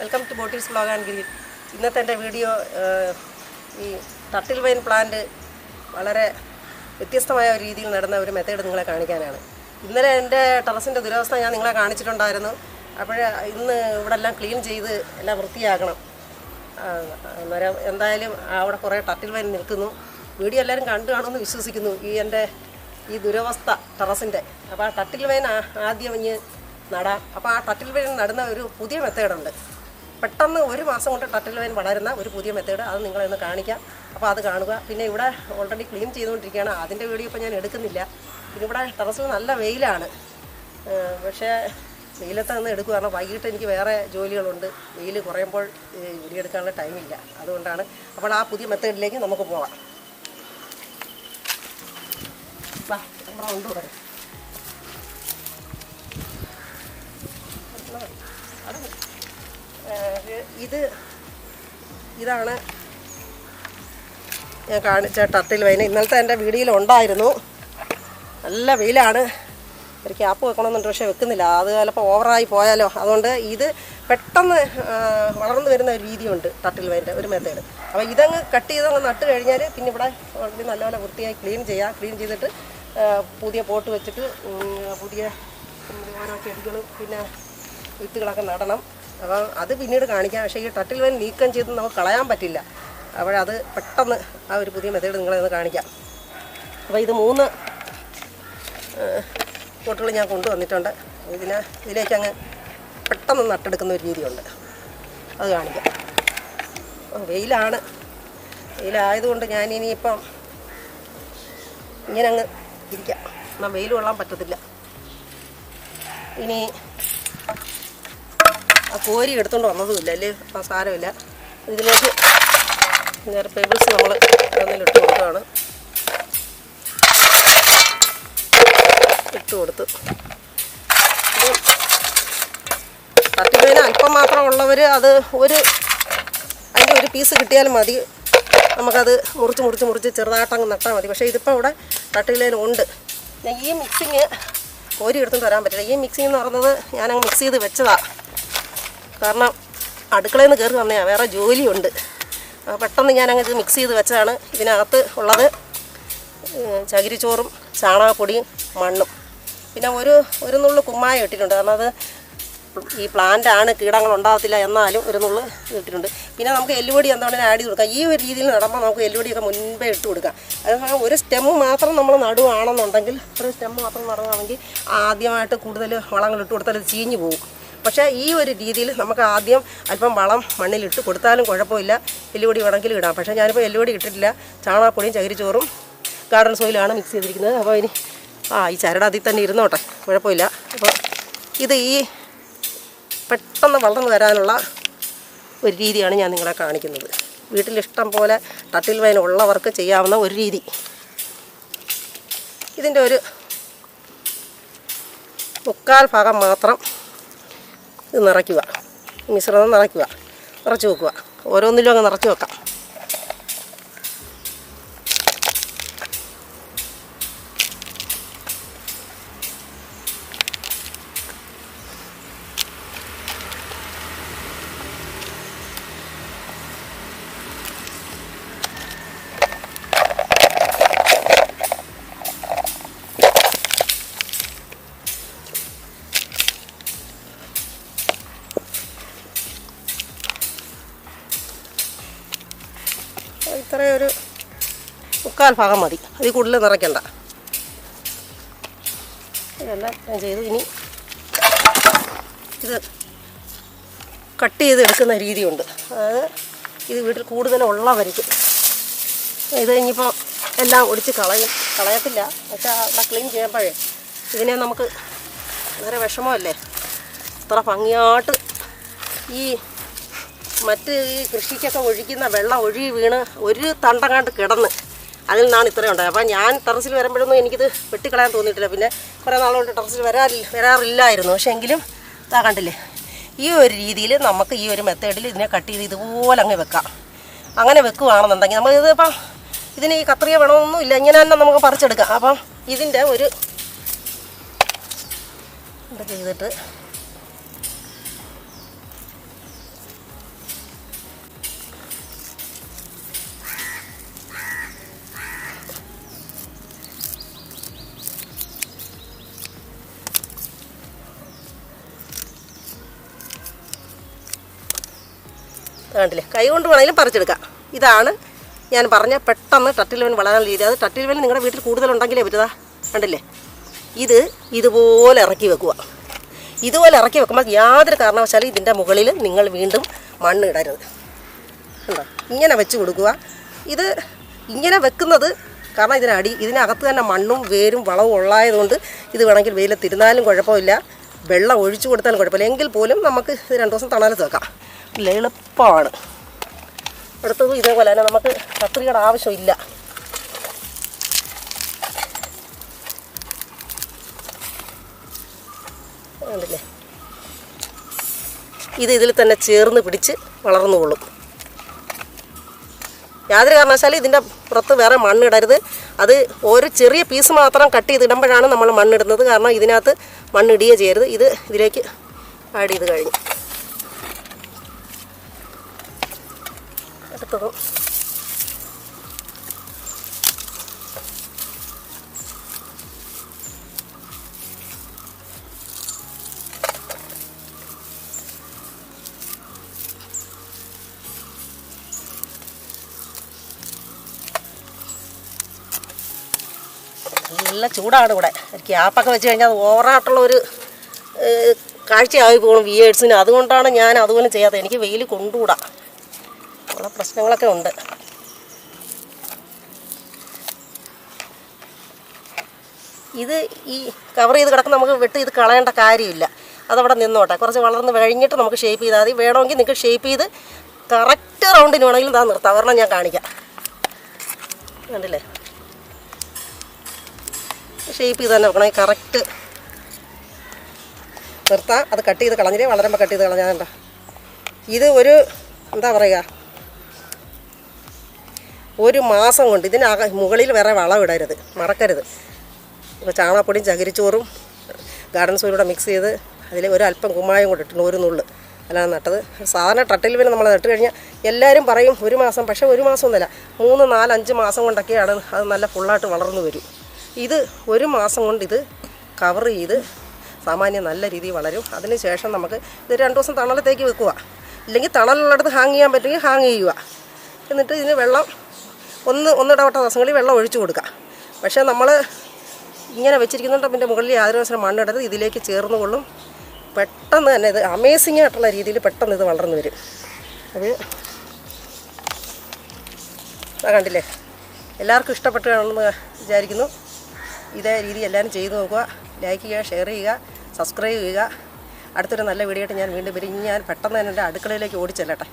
Welcome to botties blog and green ഇന്നത്തെ എന്റെ video ഈ തട്ടിൽ വൈൻ പ്ലാന്റ് വളരെ വ്യത്യസ്തമായ ഒരു രീതിയിൽ നടന്ന ഒരു മെത്തേഡ് നിങ്ങളെ കാണിക്കാനാണ്. ഇന്നലെ എന്റെ ടെറസിന്റെ ദുരവസ്ഥ ഞാൻ നിങ്ങളെ കാണിച്ചിട്ടുണ്ടായിരുന്നു. അപ്പോൾ ഇന്ന് ഇവിടെ എല്ലാം ക്ലീൻ ചെയ്ത് എല്ലാം വൃത്തിയാക്കണം. അന്നേരം എന്തായാലും അവിടെ കുറേ തട്ടിൽ വൈൻ നിൽക്കുന്നു. വീഡിയോ എല്ലാവരും കണ്ടു കാണുമെന്ന് വിശ്വസിക്കുന്നു. ഈ എന്റെ ഈ ദുരവസ്ഥ ടെറസിന്റെ. അപ്പോൾ ആ തട്ടിൽ വൈൻ ആദ്യം ഇഞ്ഞ് നടാം. അപ്പോൾ ആ തട്ടിൽ വൈൻ നടുന്ന ഒരു പുതിയ മെത്തേഡുണ്ട് പെട്ടെന്ന് ഒരു മാസം കൊണ്ട് ടട്ടൽ വൈൻ വളരുന്ന ഒരു പുതിയ മെത്തേഡ് അത് നിങ്ങളെ ഒന്ന് കാണിക്കാം. അപ്പോൾ അത് കാണുക. പിന്നെ ഇവിടെ ഓൾറെഡി ക്ലീൻ ചെയ്തുകൊണ്ടിരിക്കുകയാണ്. അതിന്റെ വീഡിയോ ഇപ്പോൾ ഞാൻ എടുക്കുന്നില്ല. പിന്നെ ഇവിടെ ടെറസ് നല്ല വെയിലാണ്. പക്ഷേ വെയിലത്ത് നിന്ന് എടുക്കുക. കാരണം വൈകിട്ട് എനിക്ക് വേറെ ജോലികളുണ്ട്. വെയിൽ കുറയുമ്പോൾ വീഡിയോ എടുക്കാനുള്ള ടൈമില്ല അതുകൊണ്ടാണ്. അപ്പോൾ ആ പുതിയ മെത്തേഡിലേക്ക് നമുക്ക് പോകാം വാ നമ്മുടെ ഉണ്ട് വരെ ഏഹ് ഇത് ഇതാണ് ഞാൻ കാണിച്ച ടട്ടിൽ വൈന ഇന്നലത്തെ എന്റെ വീഡിയോയിൽ ഉണ്ടായിരുന്നു. നല്ല വെയിലാണ്. ഒരു ക്യാപ്പ് വെക്കണമെന്നുണ്ട് പക്ഷേ വെക്കുന്നില്ല. അത് ചിലപ്പോൾ ഓവറായി പോയാലോ. അതുകൊണ്ട് ഇത് പെട്ടെന്ന് വളർന്നു വരുന്ന ഒരു രീതിയുണ്ട് തട്ടിൽ വൈന്റെ ഒരു മെത്തേഡ് അപ്പോൾ ഇതങ്ങ് കട്ട് ചെയ്തങ്ങ് നട്ട് കഴിഞ്ഞാൽ പിന്നെ ഇവിടെ ഓൾറെഡി നല്ലപോലെ വൃത്തിയായി ക്ലീൻ ചെയ്യാം. ക്ലീൻ ചെയ്തിട്ട് പുതിയ പോട്ട് വെച്ചിട്ട് പുതിയ ഓരോ ചെടികളും പിന്നെ വിത്തുകളൊക്കെ നടണം. അപ്പോൾ അത് പിന്നീട് കാണിക്കാം. പക്ഷേ ഈ ടട്ടിൽ വൈൻ നീക്കം ചെയ്ത് നമുക്ക് കളയാൻ പറ്റില്ല. അപ്പോഴത് പെട്ടെന്ന് ആ ഒരു പുതിയ മെത്തേഡ് നിങ്ങളെ ഒന്ന് കാണിക്കാം. അപ്പോൾ ഇത് മൂന്ന് പോട്ടുകൾ ഞാൻ കൊണ്ടുവന്നിട്ടുണ്ട്. ഇതിന് ഇതിലേക്ക് അങ്ങ് പെട്ടെന്ന് നട്ടെടുക്കുന്ന ഒരു രീതിയുണ്ട്. അത് കാണിക്കാം. വെയിലാണ്. വെയിലായതുകൊണ്ട് ഞാൻ ഇനിയിപ്പം ഇങ്ങനെ അങ്ങ് ഇരിക്കാം. എന്നാൽ വെയിൽ കൊള്ളാൻ പറ്റത്തില്ല. ഇനി ആ കോരി എടുത്തുകൊണ്ട് വന്നതുമില്ല അല്ലേ? ആ സാരമില്ല. ഇതിലേക്ക് നേരെ പേബിൾസ് നമ്മൾ ഒന്നിലിട്ട് കൊടുക്കുകയാണ്. ഇട്ട് കൊടുത്ത്. ഇത് തട്ടിപ്പേന അല്പം മാത്രം ഉള്ളവർ അത് ഒരു അതിന്റെ ഒരു പീസ് കിട്ടിയാലും മതി. നമുക്കത് മുറിച്ച് മുറിച്ച് മുറിച്ച് ചെറുതായിട്ടങ്ങ് നട്ടാൽ മതി. പക്ഷേ ഇതിപ്പോൾ ഇവിടെ ഉണ്ട് ഞാൻ ഈ മിക്സിങ് കോരി എടുത്തും തരാൻ പറ്റില്ല. ഈ മിക്സിങ് എന്ന് പറയുന്നത് ഞാനങ്ങ് മിക്സ് ചെയ്ത് വെച്ചതാണ് കാരണം അടുക്കളയിൽ നിന്ന് കയറി വന്നേ വേറെ ജോലിയുണ്ട്. പെട്ടെന്ന് ഞാനങ്ങ് മിക്സ് ചെയ്ത് വെച്ചതാണ്. ഇതിനകത്ത് ഉള്ളത് ചകിരിച്ചോറും ചാണകപ്പൊടിയും മണ്ണും. പിന്നെ ഒരു ഒരു നുള്ളു കുമ്മായം ഇട്ടിട്ടുണ്ട്. കാരണം അത് ഈ പ്ലാന്റാണ് കീടങ്ങൾ ഉണ്ടാകത്തില്ല എന്നാലും ഒരു നുള്ളു ഇട്ടിട്ടുണ്ട്. പിന്നെ നമുക്ക് എല്ലുപൊടി എന്താണ് ആഡ് ചെയ്ത് കൊടുക്കാം. ഈ ഒരു രീതിയിൽ നടമ്പോൾ നമുക്ക് എല്ലുപൊടിയൊക്കെ മുൻപേ ഇട്ട് കൊടുക്കാം. അത് ഒരു സ്റ്റെമ്മ് മാത്രം നമ്മൾ നടുവാണെന്നുണ്ടെങ്കിൽ ഒരു സ്റ്റെമ്മ് മാത്രം നടുവാണെങ്കിൽ ആദ്യമായിട്ട് കൂടുതൽ വളങ്ങൾ ഇട്ട് കൊടുത്താൽ ചീഞ്ഞു പോകും. പക്ഷേ ഈ ഒരു രീതിയിൽ നമുക്ക് ആദ്യം അല്പം വളം മണ്ണിലിട്ട് കൊടുത്താലും കുഴപ്പമില്ല. എല്ലുപൊടി വേണമെങ്കിൽ ഇടാം. പക്ഷേ ഞാനിപ്പോൾ എല്ലുപൊടി ഇട്ടിട്ടില്ല. ചാണകപ്പൊടിയും ചകിരിച്ചോറും ഗാർഡൻ സോയിലാണ് മിക്സ് ചെയ്തിരിക്കുന്നത്. അപ്പോൾ ഇനി ആ ഈ ചരട് തന്നെ ഇരുന്നോട്ടെ. കുഴപ്പമില്ല. അപ്പോൾ ഇത് ഈ പെട്ടെന്ന് വളർന്നു വരാനുള്ള ഒരു രീതിയാണ് ഞാൻ നിങ്ങളെ കാണിക്കുന്നത്. വീട്ടിലിഷ്ടം പോലെ തട്ടിൽ വൈൻ ഉള്ളവർക്ക് ചെയ്യാവുന്ന ഒരു രീതി. ഇതിന്റെ ഒരു മുക്കാൽ ഭാഗം മാത്രം ഇത് നിറയ്ക്കുക. മിശ്രിതം നിറയ്ക്കുക. നിറച്ച് വെക്കുക. ഓരോന്നിലും അങ്ങ് നിറച്ച് വെക്കാം. ഇത്രയും ഒരു മുക്കാൽ ഭാഗം മതി. അതിൽ കൂടുതൽ നിറയ്ക്കണ്ട. ഇതെല്ലാം ഞാൻ ചെയ്തു. ഇനി ഇത് കട്ട് ചെയ്ത് എടുക്കുന്ന രീതിയുണ്ട്. അതായത് ഇത് വീട്ടിൽ കൂടുതലുള്ളവർക്ക് ഇത് ഇനിയിപ്പോൾ എല്ലാം ഒടിച്ച് കളയും. കളയത്തില്ല. പക്ഷേ അവിടെ ക്ലീൻ ചെയ്യുമ്പോഴേ ഇതിനെ നമുക്ക് വളരെ വിഷമമല്ലേ? ഇത്ര ഭംഗിയായിട്ട് ഈ മറ്റ് ഈ കൃഷിക്കൊക്കെ ഒഴിക്കുന്ന വെള്ളം ഒഴുകി വീണ് ഒരു തണ്ടങ്ങാണ്ട് കിടന്ന് അതിൽ നിന്നാണ് ഇത്രയും ഉണ്ടായത്. അപ്പോൾ ഞാൻ ടെറസിൽ വരുമ്പോഴൊന്നും എനിക്കിത് വെട്ടിക്കളയാൻ തോന്നിയിട്ടില്ല. പിന്നെ കുറേ നാളുകൊണ്ട് ടെറസിൽ വരാറില്ല വരാറില്ലായിരുന്നു. പക്ഷേ എങ്കിലും ഇതാ കണ്ടില്ലേ ഈ ഒരു രീതിയിൽ നമുക്ക് ഈ ഒരു മെത്തേഡിൽ ഇതിനെ കട്ട് ചെയ്ത് ഇതുപോലെ അങ്ങ് വെക്കാം. അങ്ങനെ വെക്കുകയാണെന്നുണ്ടെങ്കിൽ നമ്മൾ ഇതിപ്പം ഇതിന് ഈ കത്രിക വേണമെന്നൊന്നും ഇല്ല. ഇങ്ങനെ തന്നെ നമുക്ക് പറിച്ചെടുക്കാം. അപ്പം ഇതിന്റെ ഒരു ഇത് ചെയ്തിട്ട് കണ്ടില്ലേ? കൈ കൊണ്ട് വേണമെങ്കിലും പറിച്ചെടുക്കാം. ഇതാണ് ഞാൻ പറഞ്ഞ പെട്ടെന്ന് ടട്ടിലുവൻ വെൻ വളരാൻ രീതി. അത് ടട്ടിലുവൻ വെൻ നിങ്ങളുടെ വീട്ടിൽ കൂടുതലുണ്ടെങ്കിലേ പറ്റുതാ? കണ്ടില്ലേ? ഇത് ഇതുപോലെ ഇറക്കി വെക്കുക. ഇതുപോലെ ഇറക്കി വെക്കുമ്പോൾ യാതൊരു കാരണവശാലും ഇതിന്റെ മുകളിൽ നിങ്ങൾ വീണ്ടും മണ്ണ് ഇടരുത്. കണ്ടോ? ഇങ്ങനെ വെച്ച് കൊടുക്കുക. ഇത് ഇങ്ങനെ വെക്കുന്നത് കാരണം ഇതിനടി ഇതിനകത്ത് തന്നെ മണ്ണും വേരും വളവും ഉള്ളതുകൊണ്ട് ഇത് വേണമെങ്കിൽ വെയിലത്തിരുന്നാലും കുഴപ്പമില്ല. വെള്ളം ഒഴിച്ചു കൊടുത്താലും കുഴപ്പമില്ല. എങ്കിൽ പോലും നമുക്ക് ഇത് രണ്ട് ദിവസം തണലത്ത് വെക്കാം. ഇല്ല എളുപ്പമാണ്. അടുത്തതും ഇതേപോലെ തന്നെ നമുക്ക് കത്രികയുടെ ആവശ്യമില്ല. ഇത് ഇതിൽ തന്നെ ചേർന്ന് പിടിച്ച് വളർന്നുകൊള്ളും യാതൊരു കാരണവശാലും ഇതിന്റെ പുറത്ത് വേറെ മണ്ണിടരുത്. അത് ഒരു ചെറിയ പീസ് മാത്രം കട്ട് ചെയ്തിടുമ്പോഴാണ് നമ്മൾ മണ്ണിടുന്നത്. കാരണം ഇതിനകത്ത് മണ്ണിടിയേ ചെയ്യരുത്. ഇത് ഇതിലേക്ക് ആഡ് ചെയ്ത് കഴിഞ്ഞു. അടുത്തതും നല്ല ചൂടാണ് ഇവിടെ. ക്യാപ്പൊക്കെ വെച്ച് കഴിഞ്ഞാൽ അത് ഓവറായിട്ടുള്ള ഒരു ഏഹ്, കാഴ്ചയായി പോകും വിയേഴ്സിന് അതുകൊണ്ടാണ് ഞാൻ അതുപോലെ ചെയ്യാത്തത്. എനിക്ക് വെയിൽ കൊണ്ടുകൂടാ. ഉള്ള പ്രശ്നങ്ങളൊക്കെ ഉണ്ട്. ഇത് ഈ കവർ ചെയ്ത് കിടക്കുന്ന നമുക്ക് വെട്ടി ഇത് കളയേണ്ട കാര്യമില്ല. അതവിടെ നിന്നോട്ടെ. കുറച്ച് വളർന്ന് കഴിഞ്ഞിട്ട് നമുക്ക് ഷേപ്പ് ചെയ്താൽ മതി. വേണമെങ്കിൽ നിങ്ങൾക്ക് ഷേപ്പ് ചെയ്ത് കറക്റ്റ് റൗണ്ടിന് വേണമെങ്കിലും താ നിർത്താം. ഒരെണ്ണം ഞാൻ കാണിക്കാം. കണ്ടില്ലേ? ഷേപ്പ് ചെയ്ത് തന്നെ വെക്കണം. കറക്റ്റ് നിർത്താം. അത് കട്ട് ചെയ്ത് കളഞ്ഞില്ലേ? വളരുമ്പോൾ കട്ട് ചെയ്ത് കളഞ്ഞാൽ ഇത് ഒരു എന്താ പറയുക? ഒരു മാസം കൊണ്ട് ഇതിനക മുകളിൽ വേറെ വളം ഇടരുത് മറക്കരുത്. ഇപ്പോൾ ചാണകപ്പൊടിയും ചകിരിച്ചോറും ഗാർഡൻ സോയിലൂടെ മിക്സ് ചെയ്ത് അതിൽ ഒരു അല്പം കുമ്മായം കൂടെ ഇട്ടിട്ട് ഒരു നുള്ള്. അല്ലാതെ നട്ടത്. സാധാരണ ട്രട്ടിൽ പിന്നെ നമ്മൾ നട്ട് കഴിഞ്ഞാൽ എല്ലാവരും പറയും ഒരു മാസം പക്ഷേ ഒരു മാസം ഒന്നുമല്ല മൂന്ന് നാല് അഞ്ച് മാസം കൊണ്ടൊക്കെയാണ് അത് നല്ല ഫുള്ളായിട്ട് വളർന്നു വരും. ഇത് ഒരു മാസം കൊണ്ട് ഇത് കവർ ചെയ്ത് സാമാന്യം നല്ല രീതിയിൽ വളരും. അതിന് ശേഷം നമുക്ക് ഇത് രണ്ട് ദിവസം തണലത്തേക്ക് വെക്കുക. ഇല്ലെങ്കിൽ തണലുള്ളടത്ത് ഹാങ് ചെയ്യാൻ പറ്റുമെങ്കിൽ ഹാങ് ചെയ്യുക. എന്നിട്ട് ഇതിന് വെള്ളം ഒന്ന് ഒന്നിടവട്ട ദിവസങ്ങളിൽ വെള്ളം ഒഴിച്ചു കൊടുക്കുക. പക്ഷേ നമ്മൾ ഇങ്ങനെ വെച്ചിരിക്കുന്നുണ്ട്. പിന്നെ മുകളിൽ യാതൊരു അവസരം മണ്ണിടരുത് ഇതിലേക്ക് ചേർന്നുകൊള്ളും. പെട്ടെന്ന് തന്നെ ഇത് അമേസിംഗ് ആയിട്ടുള്ള രീതിയിൽ പെട്ടെന്ന് ഇത് വളർന്നു വരും. അത് കണ്ടില്ലേ? എല്ലാവർക്കും ഇഷ്ടപ്പെട്ടു കാണുമെന്ന് വിചാരിക്കുന്നു. ഇതേ രീതി എല്ലാവരും ചെയ്തു നോക്കുക. ലൈക്ക് ചെയ്യുക ഷെയർ ചെയ്യുക സബ്സ്ക്രൈബ് ചെയ്യുക. അടുത്തൊരു നല്ല വീഡിയോ ആയിട്ട് ഞാൻ വീണ്ടും വരും. ഞാൻ പെട്ടെന്ന് തന്നെ എന്റെ അടുക്കളയിലേക്ക് ഓടിച്ചെല്ലട്ടെ.